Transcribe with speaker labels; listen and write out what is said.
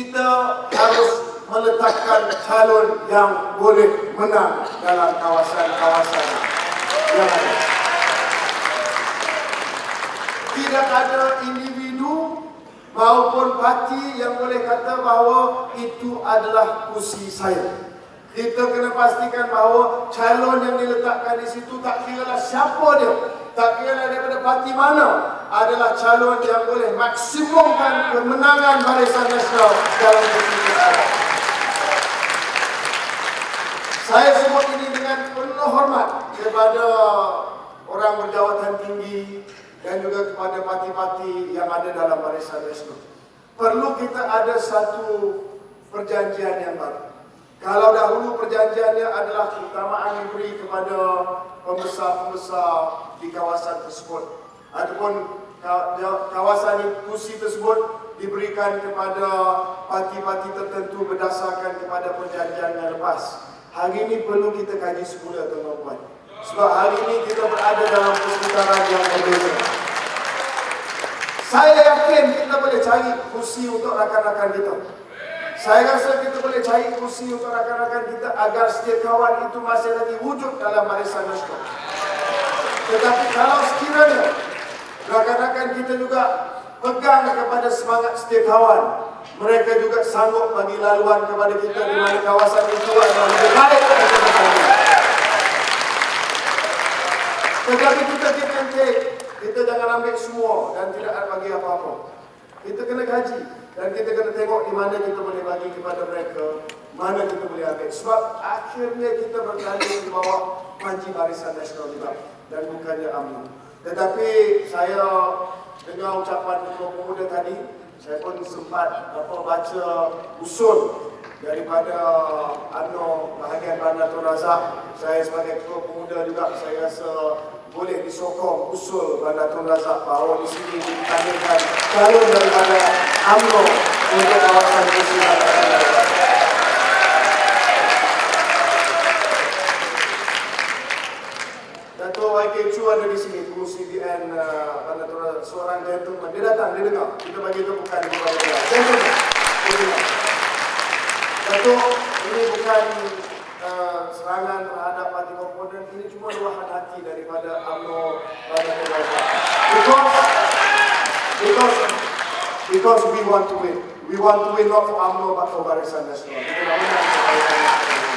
Speaker 1: kita harus meletakkan calon yang boleh menang dalam kawasan-kawasan yang ada. Tidak ada individu maupun parti yang boleh kata bahawa itu adalah kursi saya. Kita kena pastikan bahawa calon yang diletakkan di situ tak kira lah siapa dia, tak kira lah daripada parti mana, adalah calon yang boleh maksimumkan kemenangan Barisan Nasional dalam saya. Saya sebut ini dengan penuh hormat kepada orang berjawatan tinggi dan juga kepada parti-parti yang ada dalam Barisan Nasional. Perlu kita ada satu perjanjian yang baru. Kalau dahulu perjanjiannya adalah keutamaan diberi kepada pembesar-pembesar di kawasan tersebut ataupun kawasan kursi tersebut diberikan kepada parti-parti tertentu berdasarkan kepada perjanjian yang lepas. Hari ini perlu kita kaji semula tuan-tuan. Sebab hari ini kita berada dalam persekitaran yang berbeza. Saya yakin kita boleh cari kursi untuk rakan-rakan kita. Saya rasa kita boleh cari kursi untuk rakan-rakan kita agar setiap kawan itu masih lagi wujud dalam barisan nasional. Tetapi kalau sekiranya rakan-rakan kita juga pegang kepada semangat setiap kawan, mereka juga sanggup bagi laluan kepada kita di mana kawasan itu adalah lebih baik. Tetapi kita kita kita jangan ambil semua dan tidak ada bagi apa-apa. Kita kena kaji dan kita kena tengok di mana kita boleh bagi kepada mereka, mana kita boleh ambil. Sebab akhirnya kita bertanding di bawah panji barisan nasional juga dan bukannya UMNO. Tetapi saya dengar ucapan Ketua Pemuda tadi, saya pun sempat apa baca usul daripada UMNO bahagian Bandar Tun Razak. Saya sebagai Ketua Pemuda juga saya rasa boleh disokong usul Bandar Tun Razak bahawa di sini ditandingkan calon daripada UMNO untuk kawasan Bandar Chu ada di sini, Guru CBN uh, Tun Razak, seorang gentleman. Dia datang, dia dengar. Kita bagi tepukan kepada dia. Gentleman. Dato' ini bukan uh, serangan terhadap parti komponen ini cuma luahan hati daripada UMNO Tun Razak. Because because because we want to win. We want to win not for UMNO but for Barisan Nasional. Kita nak menang for Barisan